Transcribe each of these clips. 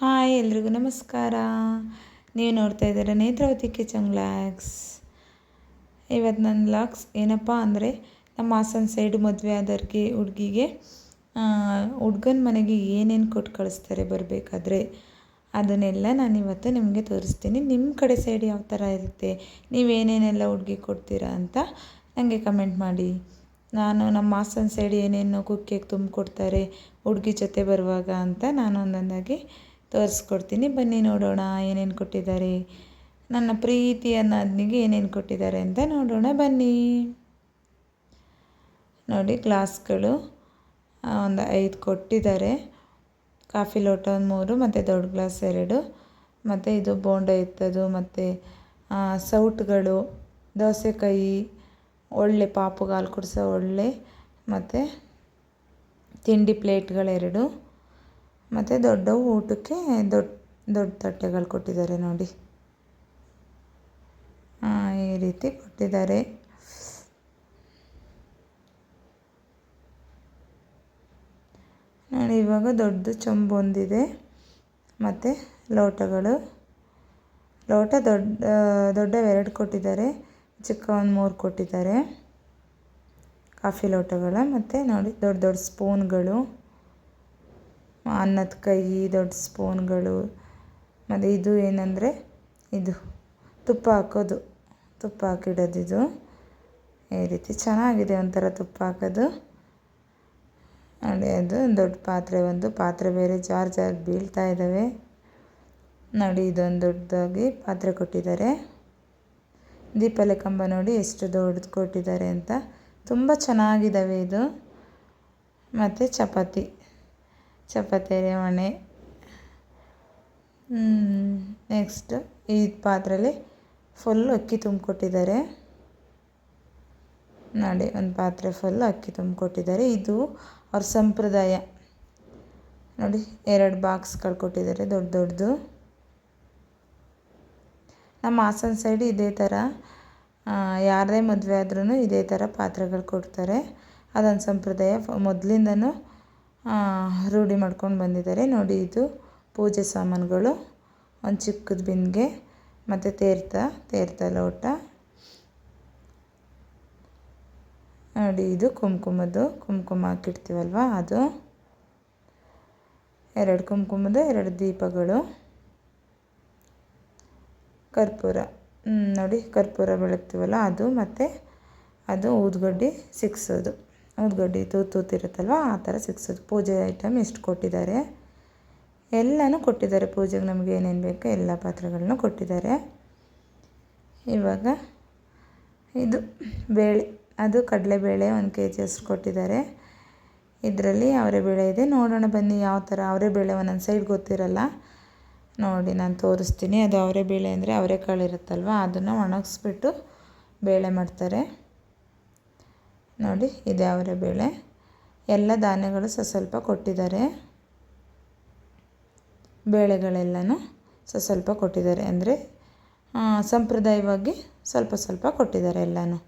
Hi, ಎಲ್ರಿಗೂ ನಮಸ್ಕಾರ. ನೀವು ನೋಡ್ತಾ ಇದ್ದೀರ ನೇತ್ರಾವತಿ ಕಿಚನ್ ವ್ಲಾಗ್ಸ್. ಇವತ್ತು ನನ್ನ ವ್ಲಾಗ್ಸ್ ಏನಪ್ಪ ಅಂದರೆ ನಮ್ಮ ಹಾಸನ ಸೈಡ್ ಮದುವೆ ಆದವ್ರಿಗೆ ಹುಡುಗಿಗೆ ಹುಡ್ಗನ ಮನೆಗೆ ಏನೇನು ಕೊಟ್ಟು ಕಳಿಸ್ತಾರೆ ಬರಬೇಕಾದ್ರೆ ಅದನ್ನೆಲ್ಲ ನಾನು ಇವತ್ತು ನಿಮಗೆ ತೋರಿಸ್ತೀನಿ. ನಿಮ್ಮ ಕಡೆ ಸೈಡ್ ಯಾವ ಥರ ಇರುತ್ತೆ ನೀವೇನೇನೆಲ್ಲ ಹುಡುಗಿ ಕೊಡ್ತೀರಾ ಅಂತ ನನಗೆ ಕಮೆಂಟ್ ಮಾಡಿ. ನಾನು ನಮ್ಮ ಹಾಸನ ಸೈಡ್ ಏನೇನು ಕುಕ್ಕಿಗೆ ತುಂಬಿಕೊಡ್ತಾರೆ, ಹುಡುಗಿ ಜೊತೆ ಬರುವಾಗ ಅಂತ ನಾನು ಒಂದೊಂದಾಗಿ ತೋರಿಸ್ಕೊಡ್ತೀನಿ. ಬನ್ನಿ ನೋಡೋಣ ಏನೇನು ಕೊಟ್ಟಿದ್ದಾರೆ. ನನ್ನ ಪ್ರೀತಿಯ ನಾದಿನಿಗೆ ಏನೇನು ಕೊಟ್ಟಿದ್ದಾರೆ ಅಂತ ನೋಡೋಣ. ಬನ್ನಿ. ನೋಡಿ, ಗ್ಲಾಸ್ಗಳು ಒಂದು ಐದು ಕೊಟ್ಟಿದ್ದಾರೆ. ಕಾಫಿ ಲೋಟ ಒಂದು ಮೂರು, ಮತ್ತು ದೊಡ್ಡ ಗ್ಲಾಸ್ ಎರಡು, ಮತ್ತು ಇದು ಬೋಂಡ ಇತ್ತದು, ಮತ್ತು ಸೌಟ್ಗಳು ದೋಸೆಕಾಯಿ ಒಳ್ಳೆ ಪಾಪುಗೆ ಹಾಲು ಕುಡಿಸೋ ಒಳ್ಳೆ, ಮತ್ತು ತಿಂಡಿ ಪ್ಲೇಟ್ಗಳೆರಡು. ಮತ್ತು ದೊಡ್ಡವು ಊಟಕ್ಕೆ ದೊಡ್ಡ ದೊಡ್ಡ ತಟ್ಟೆಗಳು ಕೊಟ್ಟಿದ್ದಾರೆ ನೋಡಿ. ಈ ರೀತಿ ಕೊಟ್ಟಿದ್ದಾರೆ. ನೋಡಿ, ಇವಾಗ ದೊಡ್ಡ ಚೊಂಬು ಒಂದಿದೆ. ಮತ್ತು ಲೋಟಗಳು. ಲೋಟ ದೊಡ್ಡ ದೊಡ್ಡವೆರಡು ಕೊಟ್ಟಿದ್ದಾರೆ. ಚಿಕ್ಕ ಒಂದು ಮೂರು ಕೊಟ್ಟಿದ್ದಾರೆ. ಕಾಫಿ ಲೋಟಗಳ. ಮತ್ತು ನೋಡಿ, ದೊಡ್ಡ ದೊಡ್ಡ ಸ್ಪೂನ್ಗಳು. ಅನ್ನದ ಕೈ, ದೊಡ್ಡ ಸ್ಪೂನ್ಗಳು. ಮತ್ತು ಇದು ಏನಂದರೆ, ಇದು ತುಪ್ಪ ಹಾಕೋದು. ತುಪ್ಪ ಹಾಕಿಡೋದು ಈ ರೀತಿ ಚೆನ್ನಾಗಿದೆ ಒಂಥರ ತುಪ್ಪ ಹಾಕೋದು. ನೋಡಿ ಅದು ದೊಡ್ಡ ಪಾತ್ರೆ ಒಂದು. ಪಾತ್ರೆ ಬೇರೆ ಜಾರ್ ಜಾರ್ ಬೀಳ್ತಾ ಇದ್ದಾವೆ. ನೋಡಿ, ಇದೊಂದು ದೊಡ್ಡದಾಗಿ ಪಾತ್ರೆ ಕೊಟ್ಟಿದ್ದಾರೆ. ದೀಪಲೆ ಕಂಬ ನೋಡಿ ಎಷ್ಟು ದೊಡ್ಡದು ಕೊಟ್ಟಿದ್ದಾರೆ ಅಂತ. ತುಂಬ ಚೆನ್ನಾಗಿದ್ದಾವೆ ಇದು. ಮತ್ತು ಚಪಾತಿ. ಚಪಾತಿ ಮಣೆ ನೆಕ್ಸ್ಟ್ ಈ ಪಾತ್ರೆಯಲ್ಲಿ ಫುಲ್ ಅಕ್ಕಿ ತುಂಬಿಕೊಟ್ಟಿದ್ದಾರೆ. ನೋಡಿ, ಒಂದು ಪಾತ್ರೆ ಫುಲ್ ಅಕ್ಕಿ ತುಂಬಿಕೊಟ್ಟಿದ್ದಾರೆ. ಇದು ಅವ್ರ ಸಂಪ್ರದಾಯ. ನೋಡಿ, ಎರಡು ಬಾಕ್ಸ್ಗಳು ಕೊಟ್ಟಿದ್ದಾರೆ ದೊಡ್ಡ ದೊಡ್ಡದು. ನಮ್ಮ ಹಾಸನ ಸೈಡ್ ಇದೇ ಥರ ಯಾರದೇ ಮದುವೆ ಆದ್ರೂ ಇದೇ ಥರ ಪಾತ್ರೆಗಳು ಕೊಡ್ತಾರೆ. ಅದೊಂದು ಸಂಪ್ರದಾಯ. ಮೊದಲಿಂದನೂ ರೂಢಿ ಮಾಡ್ಕೊಂಡು ಬಂದಿದ್ದಾರೆ. ನೋಡಿ ಇದು ಪೂಜೆ ಸಾಮಾನುಗಳು. ಒಂದು ಚಿಕ್ಕದ ಬಿಂದಿಗೆ, ಮತ್ತು ತೇರ್ತ ತೇರ್ತ ಲೋಟ. ನೋಡಿ ಇದು ಕುಂಕುಮದ್ದು. ಕುಂಕುಮ ಹಾಕಿಡ್ತೀವಲ್ವ ಅದು? ಎರಡು ಕುಂಕುಮದ ಎರಡು ದೀಪಗಳು. ಕರ್ಪೂರ. ನೋಡಿ ಕರ್ಪೂರ ಬೆಳಗ್ತೀವಲ್ಲ ಅದು, ಮತ್ತು ಅದು ಊದ್ಗಡ್ಡಿ ಸಿಕ್ಸೋದು ಊದುಗಡ್ಡಿ ತೂತು ತೂತಿರುತ್ತಲ್ವ? ಆ ಥರ ಸಿಕ್ಸೋದು ಪೂಜೆ ಐಟಮ್ ಎಷ್ಟು ಕೊಟ್ಟಿದ್ದಾರೆ. ಎಲ್ಲನೂ ಕೊಟ್ಟಿದ್ದಾರೆ. ಪೂಜೆಗೆ ನಮಗೆ ಏನೇನು ಬೇಕೋ ಎಲ್ಲ ಪಾತ್ರೆಗಳನ್ನೂ ಕೊಟ್ಟಿದ್ದಾರೆ. ಇವಾಗ ಇದು ಬೇಳೆ, ಅದು ಕಡಲೆಬೇಳೆ ಒಂದು ಕೆ ಜಿ ಅಷ್ಟು ಕೊಟ್ಟಿದ್ದಾರೆ. ಇದರಲ್ಲಿ ಅವರೆಬೇಳೆ ಇದೆ. ನೋಡೋಣ ಬನ್ನಿ ಯಾವ ಥರ. ಅವರೆಬೇಳೆ ಒಂದೊಂದು ಸೈಡ್ ಗೊತ್ತಿರಲ್ಲ. ನೋಡಿ ನಾನು ತೋರಿಸ್ತೀನಿ. ಅದು ಅವರೆಬೇಳೆ ಅಂದರೆ ಅವರೆಕಾಳು ಇರುತ್ತಲ್ವ ಅದನ್ನು ಒಣಗಿಸ್ಬಿಟ್ಟು ಬೇಳೆ ಮಾಡ್ತಾರೆ. ನೋಡಿ, ಇದೆ ಅವರೆಬೇಳೆ ಎಲ್ಲ ಧಾನ್ಯಗಳು ಸ ಸ್ವಲ್ಪ ಕೊಟ್ಟಿದ್ದಾರೆ. ಬೇಳೆಗಳೆಲ್ಲನೂ ಸ ಸ್ವಲ್ಪ ಕೊಟ್ಟಿದ್ದಾರೆ. ಅಂದರೆ ಸಂಪ್ರದಾಯವಾಗಿ ಸ್ವಲ್ಪ ಸ್ವಲ್ಪ ಕೊಟ್ಟಿದ್ದಾರೆ ಎಲ್ಲನೂ.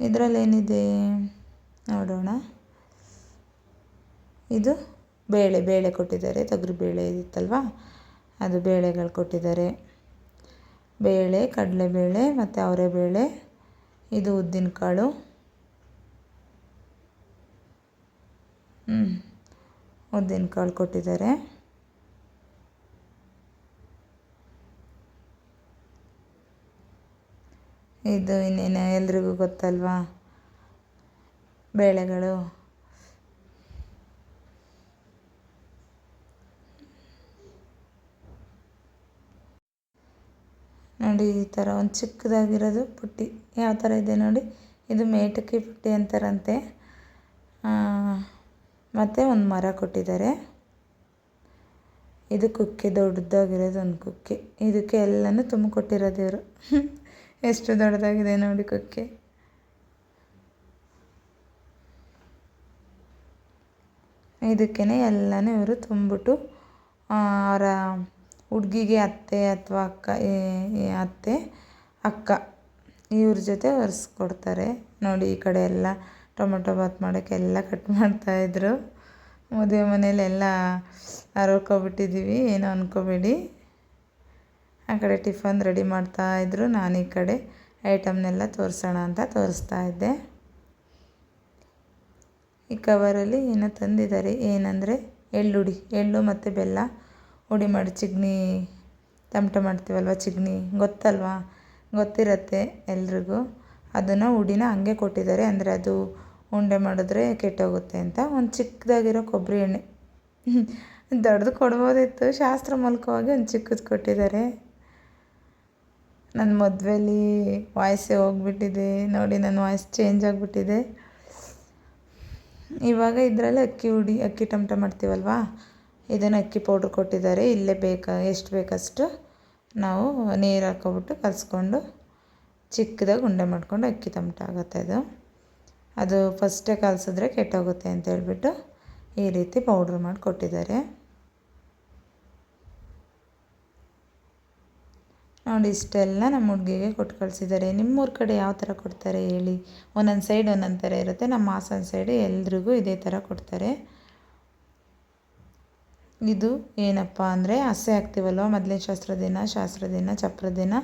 ಇದರಲ್ಲೇನಿದೆ? ನೋಡೋಣ. ಇದು ಬೇಳೆ ಬೇಳೆ ಕೊಟ್ಟಿದ್ದಾರೆ. ತೊಗರಿ ಬೇಳೆ ಇತ್ತಲ್ವ? ಅದು ಬೇಳೆಗಳು ಕೊಟ್ಟಿದ್ದಾರೆ. ಬೇಳೆ ಕಡಲೆಬೇಳೆ ಮತ್ತು ಅವರೆಬೇಳೆ ಇದು ಉದ್ದಿನಕಾಳು ಹ್ಞೂ ಉದ್ದಿನಕಾಳು ಕೊಟ್ಟಿದ್ದಾರೆ. ಇದು ಇನ್ನೇನು ಎಲ್ರಿಗೂ ಗೊತ್ತಲ್ವಾ? ಬೇಳೆಗಳು. ನೋಡಿ, ಈ ಥರ ಒಂದು ಚಿಕ್ಕದಾಗಿರೋದು ಪುಟ್ಟಿ. ಯಾವ ಥರ ಇದೆ ನೋಡಿ. ಇದು ಮೇಟಕಿ ಪುಟ್ಟಿ ಅಂತಾರಂತೆ. ಮತ್ತು ಒಂದು ಮರ ಕೊಟ್ಟಿದ್ದಾರೆ. ಇದು ಕುಕ್ಕೆ, ದೊಡ್ಡದಾಗಿರೋದು ಒಂದು ಕುಕ್ಕೆ. ಇದಕ್ಕೆ ಎಲ್ಲನೂ ತುಂಬಿಕೊಟ್ಟಿರೋದು ಇವರು. ಎಷ್ಟು ದೊಡ್ಡದಾಗಿದೆ ನೋಡಿ ಕುಕ್ಕೆ. ಇದಕ್ಕೇ ಎಲ್ಲನೂ ಇವರು ತುಂಬಿಟ್ಟು ಅವರ ಹುಡುಗಿಗೆ ಅತ್ತೆ ಅಥವಾ ಅಕ್ಕ ಅತ್ತೆ, ಅಕ್ಕ ಇವ್ರ ಜೊತೆ ಒರೆಸ್ಕೊಡ್ತಾರೆ. ನೋಡಿ ಈ ಕಡೆ ಎಲ್ಲ ಟೊಮೊಟೊ ಬಾತ್ ಮಾಡೋಕ್ಕೆ ಎಲ್ಲ ಕಟ್ ಮಾಡ್ತಾಯಿದ್ರು ಮದುವೆ ಮನೇಲೆಲ್ಲ ಹರ್ಕೊಬಿಟ್ಟಿದ್ದೀವಿ ಏನೋ ಅಂದ್ಕೋಬೇಡಿ ಆ ಕಡೆ ಟಿಫನ್ ರೆಡಿ ಮಾಡ್ತಾಯಿದ್ರು ನಾನು ಈ ಕಡೆ ಐಟಮ್ನೆಲ್ಲ ತೋರಿಸೋಣ ಅಂತ ತೋರಿಸ್ತಾ ಇದ್ದೆ. ಈ ಕವರಲ್ಲಿ ಏನೋ ತಂದಿದ್ದಾರೆ. ಏನಂದರೆ ಎಳ್ಳುಡಿ ಎಳ್ಳು ಮತ್ತು ಬೆಲ್ಲ. ಹುಡಿ ಮಾಡಿ ಚಿಗ್ನಿ, ತಮಟ ಮಾಡ್ತೀವಲ್ವ ಚಿಗ್ನಿ? ಗೊತ್ತಲ್ವಾ? ಗೊತ್ತಿರತ್ತೆ ಎಲ್ರಿಗೂ. ಅದನ್ನು ಹುಡಿನ ಹಂಗೆ ಕೊಟ್ಟಿದ್ದಾರೆ. ಅಂದರೆ ಅದು ಉಂಡೆ ಮಾಡಿದ್ರೆ ಕೆಟ್ಟೋಗುತ್ತೆ ಅಂತ. ಒಂದು ಚಿಕ್ಕದಾಗಿರೋ ಕೊಬ್ಬರಿ ಎಣ್ಣೆ. ದೊಡ್ಡದು ಕೊಡ್ಬೋದಿತ್ತು. ಶಾಸ್ತ್ರ ಮೂಲಕವಾಗಿ ಒಂದು ಚಿಕ್ಕದು ಕೊಟ್ಟಿದ್ದಾರೆ. ನನ್ನ ಮದುವೆಲಿ ವಾಯ್ಸೇ ಹೋಗ್ಬಿಟ್ಟಿದೆ. ನೋಡಿ ನನ್ನ ವಾಯ್ಸ್ ಚೇಂಜ್ ಆಗಿಬಿಟ್ಟಿದೆ. ಇವಾಗ ಇದರಲ್ಲಿ ಅಕ್ಕಿ ಹುಡಿ, ಅಕ್ಕಿ ಟಮಟ ಮಾಡ್ತೀವಲ್ವಾ? ಇದನ್ನು ಅಕ್ಕಿ ಪೌಡ್ರ್ ಕೊಟ್ಟಿದ್ದಾರೆ. ಇಲ್ಲೇ ಬೇಕಾ, ಎಷ್ಟು ಬೇಕಷ್ಟು ನಾವು ನೀರು ಹಾಕ್ಕೊಬಿಟ್ಟು ಕಲಿಸ್ಕೊಂಡು ಚಿಕ್ಕದಾಗಿ ಉಂಡೆ ಮಾಡ್ಕೊಂಡು ಅಕ್ಕಿ ತಮಟ ಆಗುತ್ತೆ ಅದು. ಅದು ಫಸ್ಟೇ ಕಲಸಿದ್ರೆ ಕೆಟ್ಟೋಗುತ್ತೆ ಅಂತ ಹೇಳ್ಬಿಟ್ಟು ಈ ರೀತಿ ಪೌಡ್ರ್ ಮಾಡಿ ಕೊಟ್ಟಿದ್ದಾರೆ. ನೋಡಿ, ಇಷ್ಟೆಲ್ಲ ನಮ್ಮ ಹುಡುಗಿಗೆ ಕೊಟ್ಟು ಕಳಿಸಿದ್ದಾರೆ. ನಿಮ್ಮೂರ ಕಡೆ ಯಾವ ಥರ ಕೊಡ್ತಾರೆ ಹೇಳಿ? ಒಂದೊಂದು ಸೈಡ್ ಒಂದೊಂದು ಥರ ಇರುತ್ತೆ. ನಮ್ಮ ಹಾಸನ ಸೈಡ್ ಎಲ್ರಿಗೂ ಇದೇ ಥರ ಕೊಡ್ತಾರೆ. ಇದು ಏನಪ್ಪ ಅಂದರೆ ಹಸೆ ಹಾಕ್ತೀವಲ್ವ ಮೊದಲೇ ಶಾಸ್ತ್ರ ದಿನ ಶಾಸ್ತ್ರ ದಿನ, ಚಪ್ರ ದಿನ.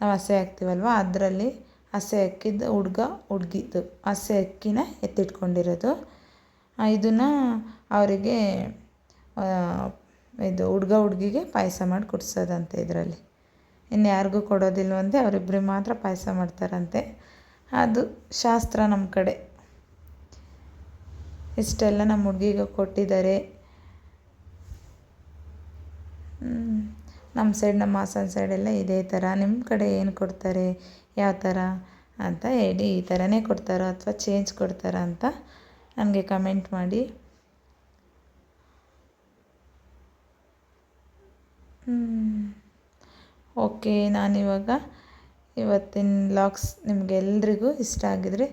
ನಾವು ಹಸೆ ಹಾಕ್ತೀವಲ್ವ ಅದರಲ್ಲಿ ಹಸೆ ಅಕ್ಕಿದ ಹುಡ್ಗ ಹುಡ್ಗಿದು. ಹಸೆ ಅಕ್ಕಿನ ಎತ್ತಿಟ್ಕೊಂಡಿರೋದು. ಇದನ್ನು ಅವರಿಗೆ ಇದು ಹುಡ್ಗ ಹುಡ್ಗಿಗೆ ಪಾಯಸ ಮಾಡಿ ಕುಡಿಸೋದಂತೆ ಇದರಲ್ಲಿ. ಇನ್ನು ಯಾರಿಗೂ ಕೊಡೋದಿಲ್ವಂತೆ ಅವರಿಬ್ಬರಿಗೆ ಮಾತ್ರ ಪಾಯಸ ಮಾಡ್ತಾರಂತೆ. ಅದು ಶಾಸ್ತ್ರ ನಮ್ಮ ಕಡೆ. ಇಷ್ಟೆಲ್ಲ ನಮ್ಮ ಹುಡುಗಿಗೆ ಕೊಟ್ಟಿದ್ದಾರೆ. ನಮ್ಮ ಸೈಡ್, ನಮ್ಮ ಹಾಸನ ಸೈಡೆಲ್ಲ ಇದೇ ಥರ. ನಿಮ್ಮ ಕಡೆ ಏನು ಕೊಡ್ತಾರೆ? ಯಾವ ಥರ ಅಂತ ಹೇಳಿ ಈ ಥರನೇ ಕೊಡ್ತಾರೋ ಅಥವಾ ಚೇಂಜ್ ಕೊಡ್ತಾರ ಅಂತ ನನಗೆ ಕಮೆಂಟ್ ಮಾಡಿ. ಓಕೆ ನಾನಿವಾಗ ಇವತ್ತಿನ ವ್ಲಾಗ್ಸ್ ನಿಮಗೆಲ್ರಿಗೂ ಇಷ್ಟ ಆಗಿದರೆ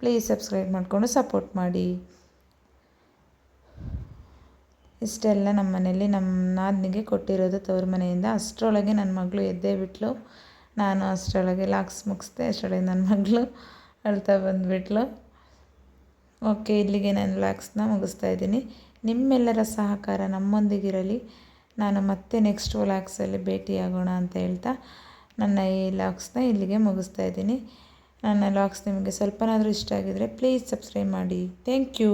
ಪ್ಲೀಸ್ ಸಬ್ಸ್ಕ್ರೈಬ್ ಮಾಡಿಕೊಂಡು ಸಪೋರ್ಟ್ ಮಾಡಿ. ಇಷ್ಟೆಲ್ಲ ನಮ್ಮ ಮನೆಯಲ್ಲಿ ನಮ್ಮ ನಾದಿನಿಗೆ ಕೊಟ್ಟಿರೋದು ತವ್ರ ಮನೆಯಿಂದ. ಅಷ್ಟರೊಳಗೆ ನನ್ನ ಮಗಳು ಎದ್ದೇ ಬಿಟ್ಲು. ನಾನು ಅಷ್ಟರೊಳಗೆ ಲಾಕ್ಸ್ ಮುಗಿಸ್ದೆ, ಅಷ್ಟರೊಳಗೆ ನನ್ನ ಮಗಳು ಅಳ್ತಾ ಬಂದುಬಿಟ್ಲು. ಓಕೆ, ಇಲ್ಲಿಗೆ ನಾನು ಲಾಕ್ಸ್ನ ಮುಗಿಸ್ತಾ ಇದ್ದೀನಿ. ನಿಮ್ಮೆಲ್ಲರ ಸಹಕಾರ ನಮ್ಮೊಂದಿಗಿರಲಿ. ನಾನು ಮತ್ತೆ ನೆಕ್ಸ್ಟ್ ವ್ಲಾಗ್ಸಲ್ಲಿ ಭೇಟಿಯಾಗೋಣ ಅಂತ ಹೇಳ್ತಾ ನನ್ನ ಈ ಲಾಕ್ಸ್ನ ಇಲ್ಲಿಗೆ ಮುಗಿಸ್ತಾ ಇದ್ದೀನಿ. ನನ್ನ ಲಾಕ್ಸ್ ನಿಮಗೆ ಸ್ವಲ್ಪನಾದರೂ ಇಷ್ಟ ಆಗಿದರೆ ಪ್ಲೀಸ್ ಸಬ್ಸ್ಕ್ರೈಬ್ ಮಾಡಿ. Thank you.